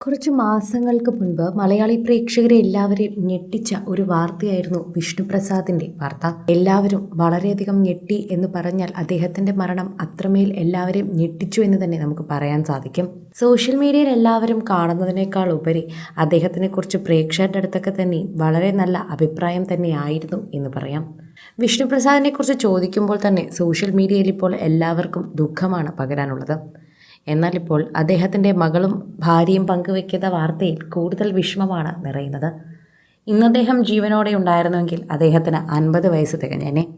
കുറച്ച് മാസങ്ങൾക്ക് മുൻപ് മലയാളി പ്രേക്ഷകരെ എല്ലാവരെയും ഞെട്ടിച്ച ഒരു വാർത്തയായിരുന്നു വിഷ്ണുപ്രസാദിന്റെ വാർത്ത. എല്ലാവരും വളരെയധികം ഞെട്ടി എന്ന് പറഞ്ഞാൽ അദ്ദേഹത്തിന്റെ മരണം അത്രമേൽ എല്ലാവരെയും ഞെട്ടിച്ചു എന്ന് തന്നെ നമുക്ക് പറയാൻ സാധിക്കും. സോഷ്യൽ മീഡിയയിൽ എല്ലാവരും കാണുന്നതിനേക്കാൾ ഉപരി അദ്ദേഹത്തിനെ കുറിച്ച് പ്രേക്ഷകരുടെ അടുത്തൊക്കെ തന്നെ വളരെ നല്ല അഭിപ്രായം തന്നെയായിരുന്നു എന്ന് പറയാം. വിഷ്ണുപ്രസാദിനെ കുറിച്ച് ചോദിക്കുമ്പോൾ തന്നെ സോഷ്യൽ മീഡിയയിൽ ഇപ്പോൾ എല്ലാവർക്കും ദുഃഖമാണ് പകരാനുള്ളത്. എന്നാൽ ഇപ്പോൾ അദ്ദേഹത്തിന്റെ മകളും ഭാര്യയും പങ്കുവെക്കുന്ന വാർത്തയിൽ കൂടുതൽ വിഷമമാണ് നിറയുന്നത്. ഇന്ന് അദ്ദേഹം ജീവനോടെ ഉണ്ടായിരുന്നുവെങ്കിൽ അദ്ദേഹത്തിന് അൻപത് വയസ്സ് തികഞ്ഞേനെ.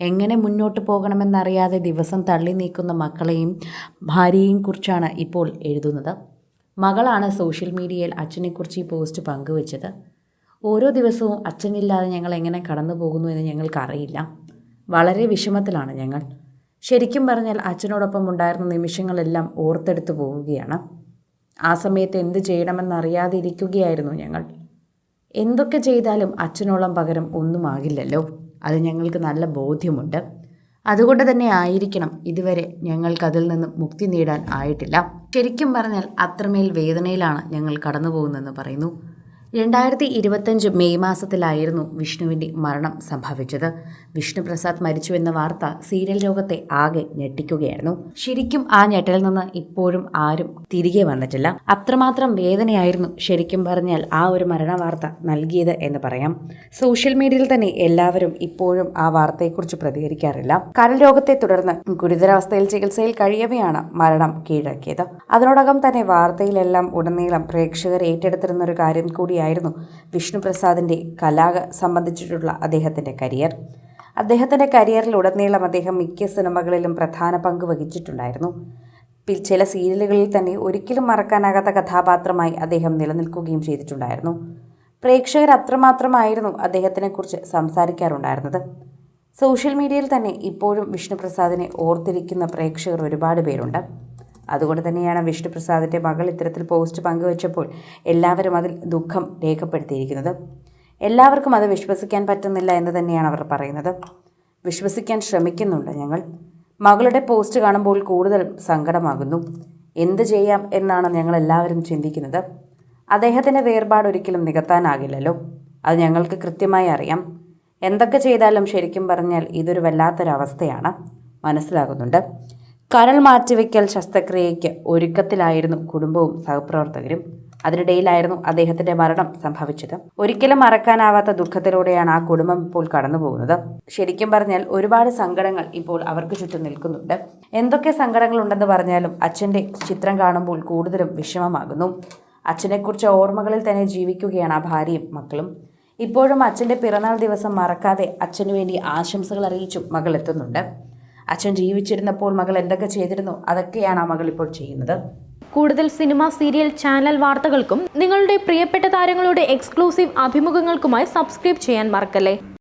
എങ്ങനെ മുന്നോട്ട് പോകണമെന്നറിയാതെ ദിവസം തള്ളി നീക്കുന്ന മക്കളെയും ഭാര്യയെയും കുറിച്ചാണ് ഇപ്പോൾ എഴുതുന്നത്. മകളാണ് സോഷ്യൽ മീഡിയയിൽ അച്ഛനെക്കുറിച്ച് ഈ പോസ്റ്റ് പങ്കുവച്ചത്. ഓരോ ദിവസവും അച്ഛനില്ലാതെ ഞങ്ങൾ എങ്ങനെ കടന്നു പോകുന്നു എന്ന് ഞങ്ങൾക്കറിയില്ല. വളരെ വിഷമത്തിലാണ് ഞങ്ങൾ. ശരിക്കും പറഞ്ഞാൽ അച്ഛനോടൊപ്പം ഉണ്ടായിരുന്ന നിമിഷങ്ങളെല്ലാം ഓർത്തെടുത്തു പോവുകയാണ്. ആ സമയത്ത് എന്ത് ചെയ്യണമെന്നറിയാതെ ഇരിക്കുകയായിരുന്നു ഞങ്ങൾ. എന്തൊക്കെ ചെയ്താലും അച്ഛനോളം പകരം ഒന്നും ആകില്ലല്ലോ. അത് ഞങ്ങൾക്ക് നല്ല ബോധ്യമുണ്ട്. അതുകൊണ്ട് തന്നെ ആയിരിക്കണം ഇതുവരെ ഞങ്ങൾക്കതിൽ നിന്ന് മുക്തി നേടാൻ ആയിട്ടില്ല. ശരിക്കും പറഞ്ഞാൽ അത്രമേൽ വേദനയിലാണ് ഞങ്ങൾ കടന്നു പോകുന്നതെന്ന് പറയുന്നു. രണ്ടായിരത്തി ഇരുപത്തഞ്ച് മെയ് മാസത്തിലായിരുന്നു വിഷ്ണുവിന്റെ മരണം സംഭവിച്ചത്. വിഷ്ണുപ്രസാദ് മരിച്ചു എന്ന വാർത്ത സീരിയൽ ലോകത്തെ ആകെ ഞെട്ടിക്കുകയായിരുന്നു. ശരിക്കും ആ ഞെട്ടലിൽ നിന്ന് ഇപ്പോഴും ആരും തിരികെ വന്നിട്ടില്ല. അത്രമാത്രം വേദനയായിരുന്നു ശരിക്കും പറഞ്ഞാൽ ആ ഒരു മരണ വാർത്ത നൽകിയത് എന്ന് പറയാം. സോഷ്യൽ മീഡിയയിൽ തന്നെ എല്ലാവരും ഇപ്പോഴും ആ വാർത്തയെക്കുറിച്ച് പ്രതികരിക്കാറില്ല. കരൾ രോഗത്തെ തുടർന്ന് ഗുരുതരാവസ്ഥയിൽ ചികിത്സയിൽ കഴിയവെയാണ് മരണം കീഴടക്കിയത്. അതിനോടകം തന്നെ വാർത്തയിലെല്ലാം ഉടനീളം പ്രേക്ഷകർ ഏറ്റെടുത്തിരുന്ന ഒരു കാര്യം കൂടിയായിരുന്നു വിഷ്ണുപ്രസാദിന്റെ കലാ സംബന്ധിച്ചിട്ടുള്ള അദ്ദേഹത്തിന്റെ കരിയർ. അദ്ദേഹത്തിന്റെ കരിയറിൽ ഉടനീളം അദ്ദേഹം മിക്ക സിനിമകളിലും പ്രധാന പങ്ക് വഹിച്ചിട്ടുണ്ടായിരുന്നു. ചില സീരിയലുകളിൽ തന്നെ ഒരിക്കലും മറക്കാനാകാത്ത കഥാപാത്രമായി അദ്ദേഹം നിലനിൽക്കുകയും ചെയ്തിട്ടുണ്ടായിരുന്നു. പ്രേക്ഷകർ അത്രമാത്രമായിരുന്നു അദ്ദേഹത്തിനെക്കുറിച്ച് സംസാരിക്കാറുണ്ടായിരുന്നത്. സോഷ്യൽ മീഡിയയിൽ തന്നെ ഇപ്പോഴും വിഷ്ണുപ്രസാദിനെ ഓർത്തിരിക്കുന്ന പ്രേക്ഷകർ ഒരുപാട് പേരുണ്ട്. അതുകൊണ്ട് തന്നെയാണ് വിഷ്ണുപ്രസാദിന്റെ മകൾ ഇത്തരത്തിൽ പോസ്റ്റ് പങ്കുവച്ചപ്പോൾ എല്ലാവരും അതിൽ ദുഃഖം രേഖപ്പെടുത്തിയിരിക്കുന്നത്. എല്ലാവർക്കും അത് വിശ്വസിക്കാൻ പറ്റുന്നില്ല എന്ന് തന്നെയാണ് അവർ പറയുന്നത്. വിശ്വസിക്കാൻ ശ്രമിക്കുന്നുണ്ട് ഞങ്ങൾ. മകളുടെ പോസ്റ്റ് കാണുമ്പോൾ കൂടുതൽ സങ്കടമാകുന്നു. എന്ത് ചെയ്യാം എന്നാണ് ഞങ്ങൾ എല്ലാവരും ചിന്തിക്കുന്നത്. അദ്ദേഹത്തിന്റെ വേർപാട് ഒരിക്കലും നികത്താനാകില്ലല്ലോ. അത് ഞങ്ങൾക്ക് കൃത്യമായി അറിയാം. എന്തൊക്കെ ചെയ്താലും ശരിക്കും പറഞ്ഞാൽ ഇതൊരു വല്ലാത്തൊരവസ്ഥയാണ്. മനസ്സിലാകുന്നുണ്ട്. കരൾ മാറ്റിവെക്കൽ ശസ്ത്രക്രിയയ്ക്ക് ഒരുക്കത്തിലായിരുന്നു കുടുംബവും സഹപ്രവർത്തകരും. അതിനിടയിലായിരുന്നു അദ്ദേഹത്തിന്റെ മരണം സംഭവിച്ചത്. ഒരിക്കലും മറക്കാനാവാത്ത ദുഃഖത്തിലൂടെയാണ് ആ കുടുംബം ഇപ്പോൾ കടന്നുപോകുന്നത്. ശരിക്കും പറഞ്ഞാൽ ഒരുപാട് സങ്കടങ്ങൾ ഇപ്പോൾ അവർക്ക് ചുറ്റും നിൽക്കുന്നുണ്ട്. എന്തൊക്കെ സങ്കടങ്ങൾ ഉണ്ടെന്ന് പറഞ്ഞാലും അച്ഛന്റെ ചിത്രം കാണുമ്പോൾ കൂടുതലും വിഷമമാകുന്നു. അച്ഛനെക്കുറിച്ച് ഓർമ്മകളിൽ തന്നെ ജീവിക്കുകയാണ് ആ ഭാര്യയും മക്കളും. ഇപ്പോഴും അച്ഛന്റെ പിറന്നാൾ ദിവസം മറക്കാതെ അച്ഛനു വേണ്ടി ആശംസകൾ അറിയിച്ചും മകൾ എത്തുന്നുണ്ട്. അച്ഛൻ ജീവിച്ചിരുന്നപ്പോൾ മകൾ എന്തൊക്കെ ചെയ്തിരുന്നു? അതൊക്കെയാണ് ആ മകൾ ഇപ്പോൾ ചെയ്യുന്നത്. കൂടുതൽ സിനിമ സീരിയൽ ചാനൽ വാർത്തകൾക്കും നിങ്ങളുടെ പ്രിയപ്പെട്ട താരങ്ങളുടെ എക്സ്ക്ലൂസീവ് അഭിമുഖങ്ങൾക്കുമായി സബ്സ്ക്രൈബ് ചെയ്യാൻ മറക്കല്ലേ?